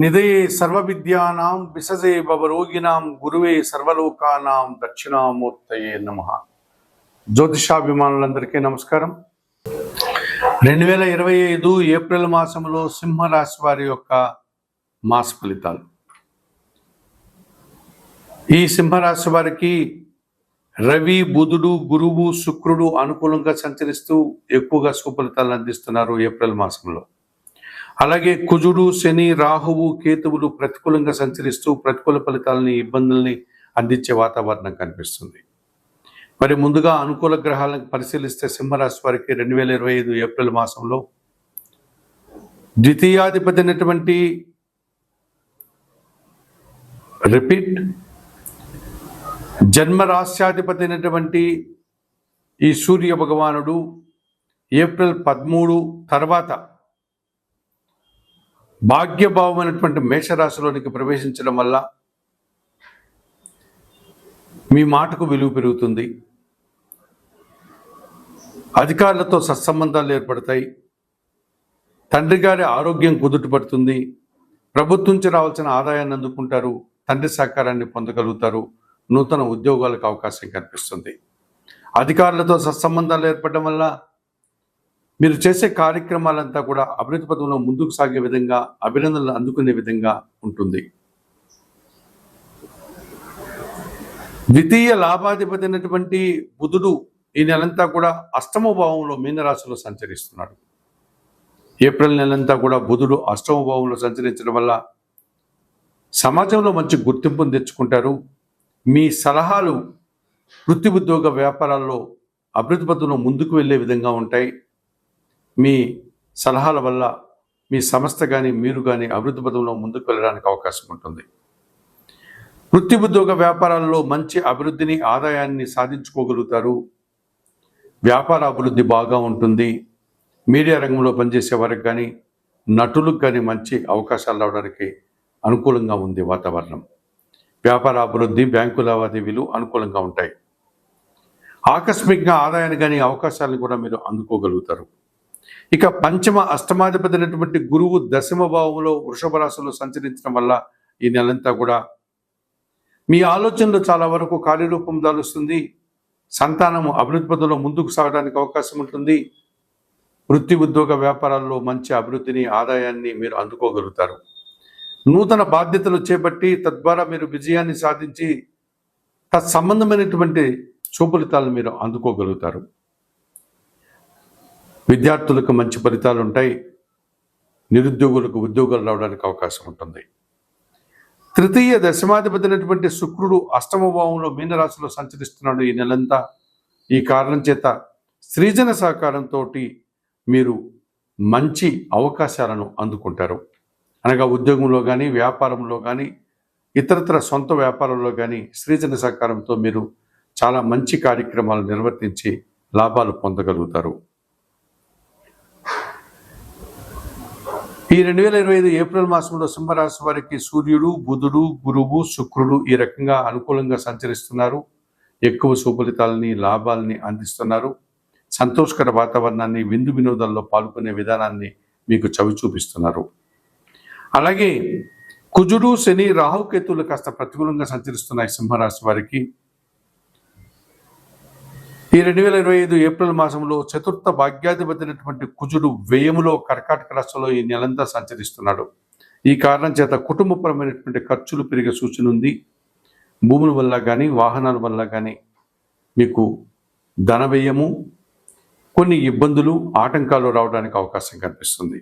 నిధయే సర్వవిద్యానాం విసజే భవరోగినాం గురువే సర్వలోకానాం దక్షిణామూర్తయే నమ. జ్యోతిషాభిమానులందరికీ నమస్కారం. రెండు వేల ఇరవై ఐదు ఏప్రిల్ మాసంలో సింహరాశి వారి యొక్క మాస ఫలితాలు. ఈ సింహరాశి వారికి రవి బుధుడు గురువు శుక్రుడు అనుకూలంగా సంచరిస్తూ ఎక్కువగా సుఫలితాలను అందిస్తున్నారు ఏప్రిల్ మాసంలో. అలాగే కుజుడు శని రాహువు కేతువులు ప్రతికూలంగా సంచరిస్తూ ప్రతికూల ఫలితాలని ఇబ్బందుల్ని అందించే వాతావరణం కనిపిస్తుంది. మరి ముందుగా అనుకూల గ్రహాలను పరిశీలిస్తే సింహరాశి వారికి రెండు వేల ఇరవై ఐదు ఏప్రిల్ మాసంలో ద్వితీయాధిపతి అయినటువంటి రిపీట్ జన్మరాశ్యాధిపతి అయినటువంటి ఈ సూర్య భగవానుడు ఏప్రిల్ పదమూడు తర్వాత భాగ్యభావమైనటువంటి మేషరాశిలోనికి ప్రవేశించడం వల్ల మీ మాటకు విలువ పెరుగుతుంది. అధికారులతో సత్సంబంధాలు ఏర్పడతాయి. తండ్రి గారి ఆరోగ్యం కుదుటపడుతుంది ప్రభుత్వం నుంచి రావాల్సిన ఆదాయాన్ని అందుకుంటారు. తండ్రి సహకారాన్ని పొందగలుగుతారు. నూతన ఉద్యోగాలకు అవకాశం కనిపిస్తుంది అధికారులతో సత్సంబంధాలు ఏర్పడడం వల్ల మీరు చేసే కార్యక్రమాలంతా కూడా అభివృద్ధి పథంలో ముందుకు సాగే విధంగా అభినందనలు అందుకునే విధంగా ఉంటుంది. ద్వితీయ లాభాధిపతి అయినటువంటి బుధుడు ఈ నెలంతా కూడా అష్టమ భావంలో మీనరాశిలో సంచరిస్తున్నాడు. ఏప్రిల్ నెలంతా కూడా బుధుడు అష్టమ భావంలో సంచరించడం వల్ల సమాజంలో మంచి గుర్తింపును తెచ్చుకుంటారు. మీ సలహాలు వృత్తి ఉద్యోగ వ్యాపారాల్లో అభివృద్ధి పథంలో ముందుకు వెళ్ళే విధంగా ఉంటాయి. మీ సలహాల వల్ల మీ సంస్థ కానీ మీరు కానీ అభివృద్ధి పదంలో ముందుకు వెళ్ళడానికి అవకాశం ఉంటుంది. వృత్తి ఉద్యోగ వ్యాపారాల్లో మంచి అభివృద్ధిని ఆదాయాన్ని సాధించుకోగలుగుతారు. వ్యాపార అభివృద్ధి బాగా ఉంటుంది. మీడియా రంగంలో పనిచేసే వారికి కానీ నటులకు కానీ మంచి అవకాశాలు రావడానికి అనుకూలంగా ఉంది వాతావరణం. వ్యాపార అభివృద్ధి బ్యాంకు లావాదేవీలు అనుకూలంగా ఉంటాయి. ఆకస్మికంగా ఆదాయాన్ని కానీ అవకాశాలను కూడా మీరు అందుకోగలుగుతారు. ఇక పంచమ అష్టమాధిపతి అయినటువంటి గురువు దశమ భావంలో వృషభ రాశిలో సంచరించడం వల్ల ఈ నెలంతా కూడా మీ ఆలోచనలు చాలా వరకు కార్యరూపం దాలుస్తుంది. సంతానము అభివృద్ధి పదంలో ముందుకు సాగడానికి అవకాశం ఉంటుంది. వృత్తి ఉద్యోగ వ్యాపారాల్లో మంచి అభివృద్ధిని ఆదాయాన్ని మీరు అందుకోగలుగుతారు. నూతన బాధ్యతలు చేపట్టి తద్వారా మీరు విజయాన్ని సాధించి తత్సంబంధమైనటువంటి సుఫలితాలను మీరు అందుకోగలుగుతారు. విద్యార్థులకు మంచి ఫలితాలు ఉంటాయి. నిరుద్యోగులకు ఉద్యోగాలు రావడానికి అవకాశం ఉంటుంది. తృతీయ దశమాధిపతినటువంటి శుక్రుడు అష్టమ భావంలో మీనరాశిలో సంచరిస్తున్నాడు ఈ నెలంతా. ఈ కారణం చేత సృజన సహకారంతో మీరు మంచి అవకాశాలను అందుకుంటారు. అనగా ఉద్యోగంలో కానీ వ్యాపారంలో కానీ ఇతరతర సొంత వ్యాపారంలో కానీ సృజన సహకారంతో మీరు చాలా మంచి కార్యక్రమాలు నిర్వర్తించి లాభాలు పొందగలుగుతారు. ఈ రెండు వేల ఇరవై ఐదు ఏప్రిల్ మాసంలో సింహరాశి వారికి సూర్యుడు బుధుడు గురువు శుక్రుడు ఈ రకంగా అనుకూలంగా సంచరిస్తున్నారు. ఎక్కువ సుఫలితాలని లాభాలని అందిస్తున్నారు. సంతోషకర వాతావరణాన్ని విందు వినోదాల్లో పాల్గొనే విధానాన్ని మీకు చవి చూపిస్తున్నారు. అలాగే కుజుడు శని రాహుకేతువులు కాస్త ప్రతికూలంగా సంచరిస్తున్నాయి సింహరాశి వారికి ఈ రెండు వేల ఇరవై ఐదు ఏప్రిల్ మాసంలో చతుర్థ భాగ్యాధిపతినటువంటి కుజుడు వ్యయములో కర్కాటక రాష్ట్రంలో ఈ నెలంతా సంచరిస్తున్నాడు. ఈ కారణం చేత కుటుంబపరమైనటువంటి ఖర్చులు పెరిగే సూచన ఉంది. భూముల వల్ల కానీ వాహనాల వల్ల కానీ మీకు ధన వ్యయము కొన్ని ఇబ్బందులు ఆటంకాలు రావడానికి అవకాశం కనిపిస్తుంది.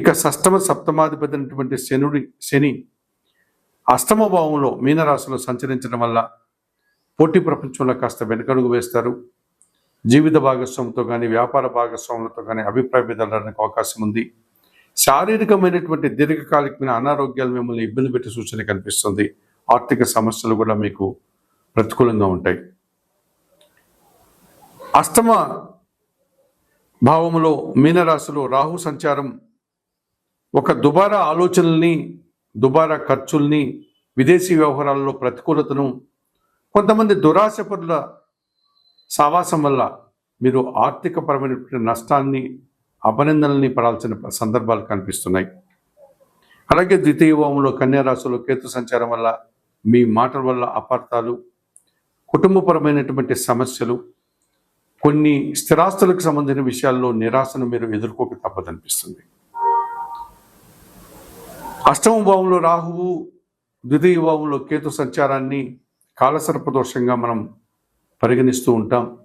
ఇక సష్టమ సప్తమాధిపతి అయినటువంటి శనుడి శని అష్టమ భావంలో మీనరాశిలో సంచరించడం వల్ల పోటీ ప్రపంచంలో కాస్త వెనకడుగు వేస్తారు. జీవిత భాగస్వామితో కానీ వ్యాపార భాగస్వాములతో కానీ అభిప్రాయ భేదాలకు అవకాశం ఉంది. శారీరకమైనటువంటి దీర్ఘకాలికమైన అనారోగ్యాలు మిమ్మల్ని ఇబ్బంది పెట్టే సూచన కనిపిస్తుంది. ఆర్థిక సమస్యలు కూడా మీకు ప్రతికూలంగా ఉంటాయి. అష్టమ భావములో మీనరాశిలో రాహు సంచారం ఒక దుబారా ఆలోచనల్ని దుబారా ఖర్చుల్ని విదేశీ వ్యవహారాల్లో ప్రతికూలతను కొంతమంది దురాశపరుల సావాసం వల్ల మీరు ఆర్థికపరమైనటువంటి నష్టాన్ని అభినందనల్ని పడాల్సిన సందర్భాలు కనిపిస్తున్నాయి. అలాగే ద్వితీయ భావంలో కేతు సంచారం వల్ల మీ మాటల వల్ల అపార్థాలు కుటుంబపరమైనటువంటి సమస్యలు కొన్ని స్థిరాస్తులకు సంబంధించిన విషయాల్లో నిరాశను మీరు ఎదుర్కోక తప్పదనిపిస్తుంది. అష్టమ భావంలో రాహువు ద్వితీయ భావంలో కేతు సంచారాన్ని కాలసర్ప దోషంగా మనం పరిగణిస్తూ ఉంటాం.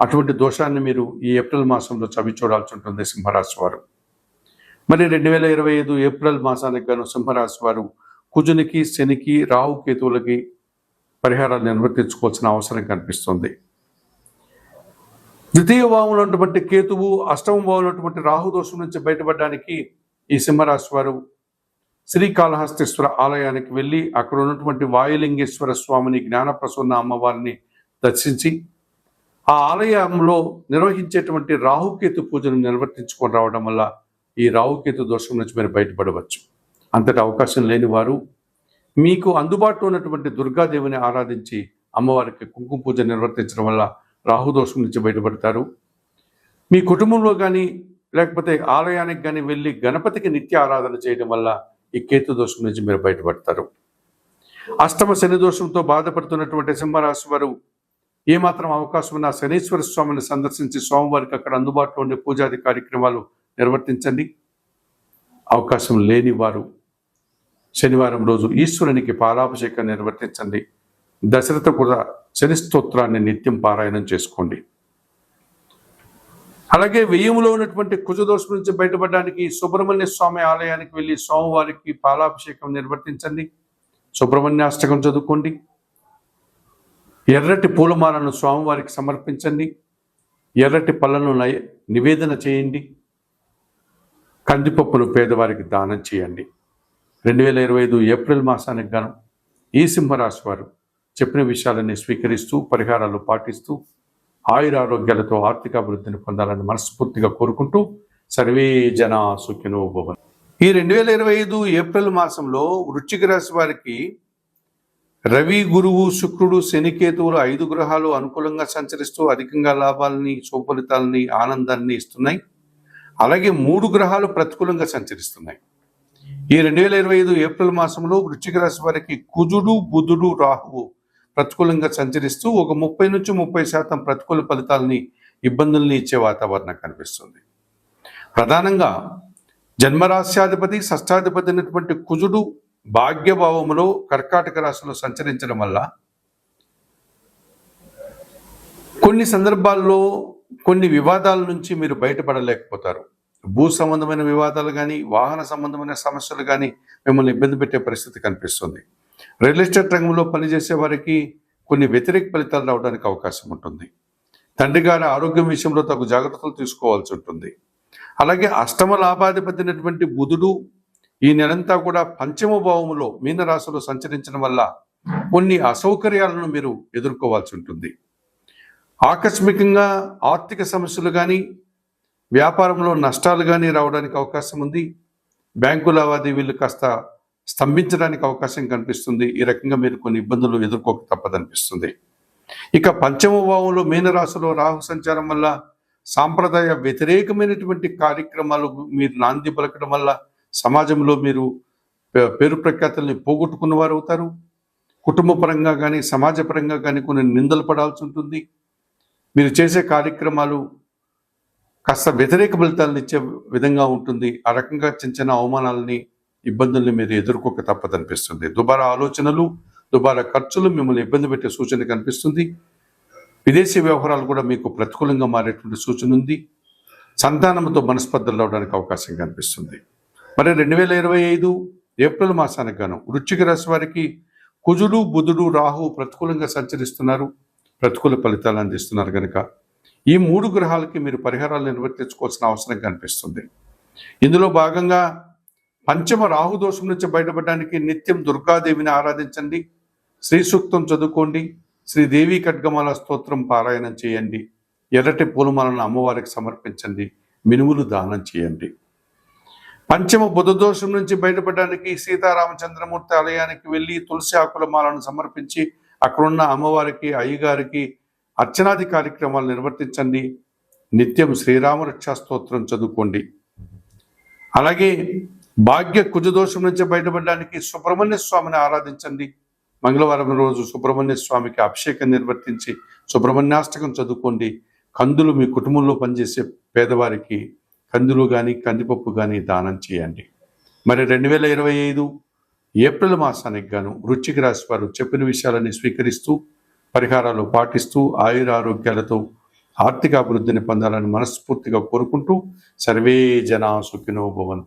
అటువంటి దోషాన్ని మీరు ఈ ఏప్రిల్ మాసంలో చవి చూడాల్సి ఉంటుంది సింహరాశి వారు. మరి రెండు వేల ఇరవై ఐదు ఏప్రిల్ మాసానికి గాను సింహరాశి వారు కుజునికి శనికి రాహు కేతువులకి పరిహారాలు నిర్వర్తించుకోవాల్సిన అవసరం కనిపిస్తుంది. ద్వితీయ భావంలో ఉన్నటువంటి కేతువు అష్టమ భావంలో ఉన్నటువంటి రాహు దోషం నుంచి బయటపడడానికి ఈ సింహరాశి వారు శ్రీకాళహస్తీశ్వర ఆలయానికి వెళ్ళి అక్కడ ఉన్నటువంటి వాయులింగేశ్వర స్వామిని జ్ఞానప్రసన్న అమ్మవారిని దర్శించి ఆ ఆలయంలో నిర్వహించేటువంటి రాహుకేతు పూజను నిర్వర్తించుకొని రావడం వల్ల ఈ రాహుకేతు దోషం నుంచి మీరు బయటపడవచ్చు. అంతటి అవకాశం లేని వారు మీకు అందుబాటులో ఉన్నటువంటి దుర్గాదేవిని ఆరాధించి అమ్మవారికి కుంకుమ పూజ నిర్వర్తించడం వల్ల రాహుదోషం నుంచి బయటపడతారు. మీ కుటుంబంలో కానీ లేకపోతే ఆలయానికి కానీ వెళ్ళి గణపతికి నిత్య ఆరాధన చేయడం వల్ల ఈ కేతు దోషం నుంచి మీరు బయటపడతారు. అష్టమ శని దోషంతో బాధపడుతున్నటువంటి సింహరాశి వారు ఏమాత్రం అవకాశం ఉన్న శనీశ్వర స్వామిని సందర్శించి స్వామివారికి అక్కడ అందుబాటులో ఉండే పూజాది కార్యక్రమాలు నిర్వర్తించండి. అవకాశం లేని వారు శనివారం రోజు ఈశ్వరునికి పాలాభిషేకం నిర్వర్తించండి. దశరథ కూడా శని స్తోత్రాన్ని నిత్యం పారాయణం చేసుకోండి. అలాగే వెయ్యములో ఉన్నటువంటి కుజదోషం నుంచి బయటపడడానికి సుబ్రహ్మణ్య స్వామి ఆలయానికి వెళ్ళి స్వామివారికి పాలాభిషేకం నిర్వర్తించండి. సుబ్రహ్మణ్యాష్టకం చదువుకోండి. ఎర్రటి పూలమాలను స్వామివారికి సమర్పించండి. ఎర్రటి పళ్ళను నివేదన చేయండి. కందిపప్పును పేదవారికి దానం చేయండి. రెండు వేల ఇరవై ఐదు ఏప్రిల్ మాసానికి గాను ఈ సింహరాశి వారు చెప్పిన విషయాలన్నీ స్వీకరిస్తూ పరిహారాలు పాటిస్తూ ఆయురారోగ్యాలతో ఆర్థిక అభివృద్ధిని పొందాలని మనస్ఫూర్తిగా కోరుకుంటూ సర్వే జన సుఖినో భవన్ ఈ రెండు వేల ఇరవై ఐదు ఏప్రిల్ మాసంలో వృశ్చిక రాశి వారికి రవి గురువు శుక్రుడు శనికేతువులు ఐదు గ్రహాలు అనుకూలంగా సంచరిస్తూ అధికంగా లాభాలని సుఫలితాలని ఆనందాన్ని ఇస్తున్నాయి. అలాగే మూడు గ్రహాలు ప్రతికూలంగా సంచరిస్తున్నాయి. ఈ రెండు వేల ఇరవై ఐదు ఏప్రిల్ మాసంలో వృశ్చిక రాశి వారికి కుజుడు బుధుడు రాహువు ప్రతికూలంగా సంచరిస్తూ ఒక ముప్పై నుంచి ముప్పై శాతం ప్రతికూల ఫలితాలని ఇబ్బందుల్ని ఇచ్చే వాతావరణం కనిపిస్తుంది. ప్రధానంగా జన్మరాశ్యాధిపతి షష్టాధిపతి అయినటువంటి కుజుడు భాగ్యభావములో కర్కాటక రాశిలో సంచరించడం వల్ల కొన్ని సందర్భాల్లో కొన్ని వివాదాల నుంచి మీరు బయటపడలేకపోతారు. భూ సంబంధమైన వివాదాలు కానీ వాహన సంబంధమైన సమస్యలు కానీ మిమ్మల్ని ఇబ్బంది పెట్టే పరిస్థితి కనిపిస్తుంది. రియల్ ఎస్టేట్ రంగంలో పనిచేసే వారికి కొన్ని వ్యతిరేక ఫలితాలు రావడానికి అవకాశం ఉంటుంది. తండ్రి గారి ఆరోగ్యం విషయంలో తగు జాగ్రత్తలు తీసుకోవాల్సి ఉంటుంది. అలాగే అష్టమ లాభాధిపతినటువంటి బుధుడు ఈ నెలంతా కూడా పంచమ భావములో మీనరాశిలో సంచరించడం వల్ల కొన్ని అసౌకర్యాలను మీరు ఎదుర్కోవాల్సి ఉంటుంది. ఆకస్మికంగా ఆర్థిక సమస్యలు కానీ వ్యాపారంలో నష్టాలు కానీ రావడానికి అవకాశం ఉంది. బ్యాంకు లావాదేవీలు కాస్త స్తంభించడానికి అవకాశం కనిపిస్తుంది. ఈ రకంగా మీరు కొన్ని ఇబ్బందులు ఎదుర్కోక తప్పదనిపిస్తుంది. ఇక పంచమ భావంలో మీనరాశిలో రాహు సంచారం వల్ల సాంప్రదాయ వ్యతిరేకమైనటువంటి కార్యక్రమాలు మీరు నాంది పలకడం వల్ల సమాజంలో మీరు పే- పేరు ప్రఖ్యాతల్ని పోగొట్టుకున్న వారు అవుతారు కుటుంబ పరంగా కానీ సమాజపరంగా కానీ కొన్ని నిందలు పడాల్సి ఉంటుంది. మీరు చేసే కార్యక్రమాలు కాస్త వ్యతిరేక ఫలితాలను ఇచ్చే విధంగా ఉంటుంది. ఆ రకంగా చిన్న చిన్న అవమానాలని ఇబ్బందుల్ని మీరు ఎదుర్కోక తప్పదనిపిస్తుంది దుబారా ఆలోచనలు దుబారా ఖర్చులు మిమ్మల్ని ఇబ్బంది పెట్టే సూచన కనిపిస్తుంది విదేశీ వ్యవహారాలు కూడా మీకు ప్రతికూలంగా మారేటువంటి సూచన ఉంది. సంతానంతో మనస్పర్ధలు రావడానికి అవకాశం కనిపిస్తుంది మరి రెండు వేల ఇరవై ఐదు ఏప్రిల్ మాసానికి గాను వృశ్చిక రాశి వారికి కుజుడు బుధుడు రాహు ప్రతికూలంగా సంచరిస్తున్నారు. ప్రతికూల ఫలితాలు అందిస్తున్నారు కనుక ఈ మూడు గ్రహాలకి మీరు పరిహారాలు నిర్వర్తించుకోవాల్సిన అవసరం కనిపిస్తుంది ఇందులో భాగంగా పంచమ రాహు దోషం నుంచి బయటపడడానికి నిత్యం దుర్గాదేవిని ఆరాధించండి. శ్రీ సూక్తం చదువుకోండి. శ్రీదేవి ఖడ్గమాల స్తోత్రం పారాయణం చేయండి. ఎర్రటి పూలమాలను అమ్మవారికి సమర్పించండి. మినుములు దానం చేయండి. పంచమ బుధ దోషం నుంచి బయటపడడానికి సీతారామచంద్రమూర్తి ఆలయానికి వెళ్ళి తులసి ఆకుల మాలను సమర్పించి అక్కడున్న అమ్మవారికి అయ్యగారికి అర్చనాది కార్యక్రమాలు నిర్వర్తించండి. నిత్యం శ్రీరామ రక్షా స్తోత్రం చదువుకోండి. అలాగే భాగ్య కుజదోషం నుంచి బయటపడడానికి సుబ్రహ్మణ్య స్వామిని ఆరాధించండి. మంగళవారం రోజు సుబ్రహ్మణ్య స్వామికి అభిషేకం నిర్వర్తించి సుబ్రహ్మణ్యాష్టకం చదువుకోండి. కందులు మీ కుటుంబంలో పనిచేసే పేదవారికి కందులు కానీ కందిపప్పు కానీ దానం చేయండి. మరి రెండు వేల ఇరవై ఐదు ఏప్రిల్ మాసానికి గాను వృచ్చిక రాశి వారు చెప్పిన విషయాలని స్వీకరిస్తూ పరిహారాలు పాటిస్తూ ఆయుర ఆరోగ్యాలతో ఆర్థిక అభివృద్ధిని పొందాలని మనస్ఫూర్తిగా కోరుకుంటూ సర్వే జనా సుఖినో భవంతు.